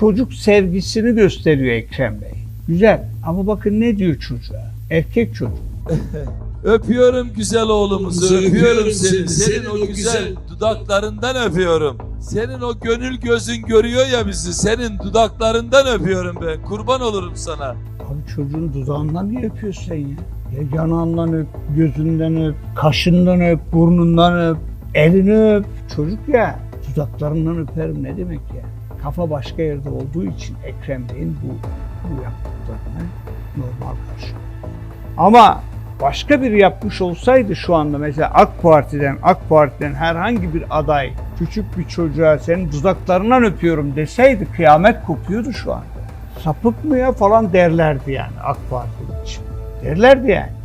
çocuk sevgisini gösteriyor Ekrem Bey. Güzel ama bakın ne diyor çocuğa? Erkek çocuk. Öpüyorum güzel oğlumuzu, öpüyorum seni. Senin o güzel dudaklarından öpüyorum. Senin o gönül gözün görüyor ya bizi. Senin dudaklarından öpüyorum ben. Kurban olurum sana. Abi çocuğun dudağından niye öpüyorsun sen ya? Ya yanağından öp, gözünden öp, kaşından öp, burnundan öp, elini öp. Çocuk ya dudaklarından öperim ne demek ya? Kafa başka yerde olduğu için Ekrem Bey'in bu, bu yaptıklarını normal karşılıyor. Ama başka biri yapmış olsaydı şu anda mesela AK Parti'den AK Parti'den herhangi bir aday küçük bir çocuğa senin dudaklarından öpüyorum deseydi kıyamet kopuyordu şu anda. Sapık mı ya falan derlerdi yani AK Parti için. Derlerdi yani.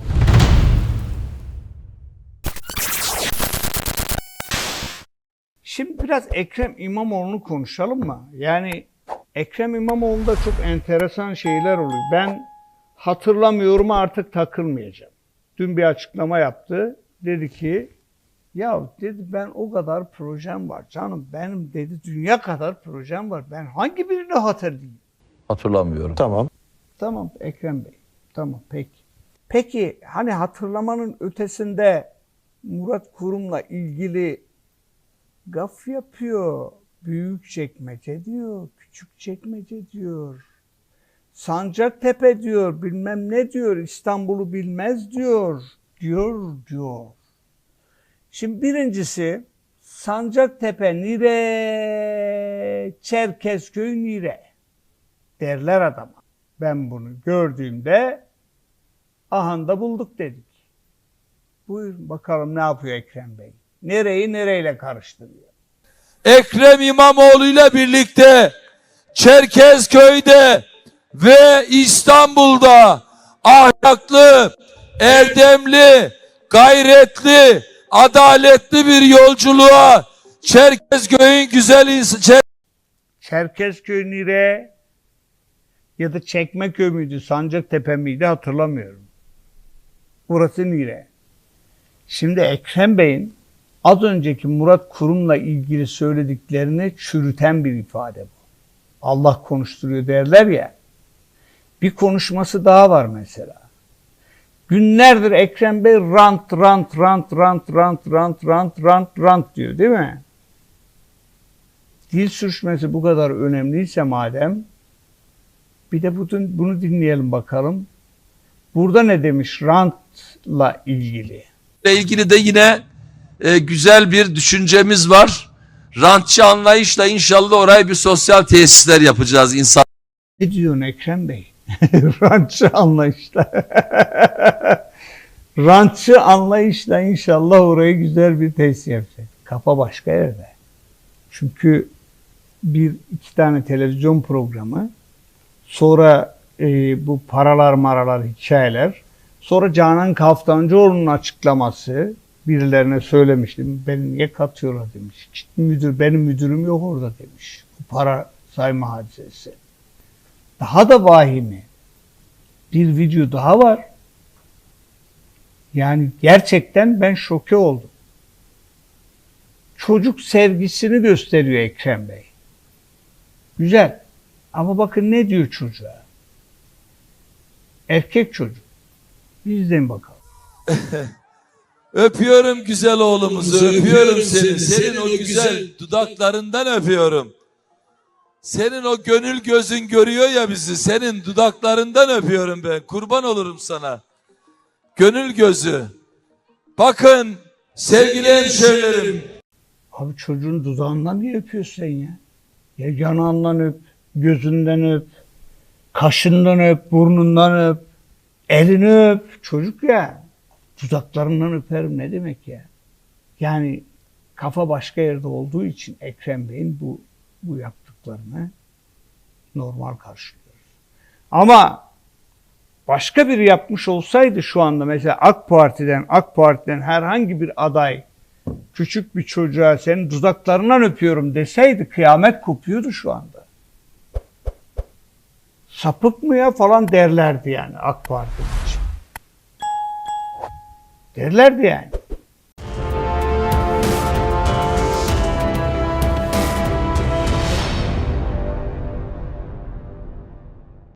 Şimdi biraz Ekrem İmamoğlu'nu konuşalım mı? Yani Ekrem İmamoğlu'nda çok enteresan şeyler oluyor. Ben hatırlamıyorum artık takılmayacağım. Dün bir açıklama yaptı. Dedi ki ya dedi ben o kadar projem var canım benim dedi dünya kadar projem var. Ben hangi birini hatırlayayım? Hatırlamıyorum. Tamam. Tamam Ekrem Bey. Tamam peki. Peki hani hatırlamanın ötesinde Murat Kurum'la ilgili gaf yapıyor. Büyük çekmece diyor, küçük çekmece diyor. Sancaktepe diyor, bilmem ne diyor, İstanbul'u bilmez diyor. Diyor, diyor. Şimdi birincisi Sancaktepe nire, Çerkezköy nire derler adama. Ben bunu gördüğümde ahanda bulduk dedik. Buyurun bakalım ne yapıyor Ekrem Bey. Nereyi nereyle karıştırıyor? Ekrem İmamoğlu ile birlikte Çerkezköy'de ve İstanbul'da ahlaklı, erdemli, gayretli, adaletli bir yolculuğa Çerkezköy'ün güzel insan Çerkezköy nire ya da Çekmeköy müydü, Sancaktepe miydi hatırlamıyorum. Burası nire. Şimdi Ekrem Bey'in az önceki Murat Kurum'la ilgili söylediklerini çürüten bir ifade bu. Allah konuşturuyor derler ya. Bir konuşması daha var mesela. Günlerdir Ekrem Bey rant rant rant rant rant rant rant rant rant diyor değil mi? Dil sürçmesi bu kadar önemliyse madem bir de bunu, dinleyelim bakalım. Burada ne demiş rantla ilgili? ile ilgili de yine e, güzel bir düşüncemiz var. Rantçı anlayışla inşallah oraya bir sosyal tesisler yapacağız insan. Ne diyorsun Ekrem Bey? Rantçı anlayışla. Rantçı anlayışla inşallah orayı güzel bir tesis yapacak. Kafa başka yerde. Çünkü bir iki tane televizyon programı, sonra e, bu paralar maralar hikayeler, sonra Canan Kaftancıoğlu'nun açıklaması, birilerine söylemiştim, beni niye katıyorlar demiş. Müdür, benim müdürüm yok orada demiş. Bu para sayma hadisesi. Daha da vahimi bir video daha var. Yani gerçekten ben şoke oldum. Çocuk sevgisini gösteriyor Ekrem Bey. Güzel. Ama bakın ne diyor çocuğa? Erkek çocuk. Bir izleyin bakalım. Öpüyorum güzel oğlumuzu, öpüyorum seni. Senin o güzel dudaklarından öpüyorum. Senin o gönül gözün görüyor ya bizi. Senin dudaklarından öpüyorum ben. Kurban olurum sana. Gönül gözü. Bakın sevgili hemşehrilerim. Abi çocuğun dudağından niye öpüyorsun sen ya? Ya yanağından öp, gözünden öp, kaşından öp, burnundan öp, elini öp. Çocuk ya. Dudaklarından öperim ne demek ya? Yani kafa başka yerde olduğu için Ekrem Bey'in bu, bu yaptıklarını normal karşılıyoruz. Ama başka biri yapmış olsaydı şu anda mesela AK Parti'den AK Parti'den herhangi bir aday küçük bir çocuğa senin dudaklarından öpüyorum deseydi kıyamet kopuyordu şu anda. Sapık mı ya falan derlerdi yani AK Parti. Derlerdi yani.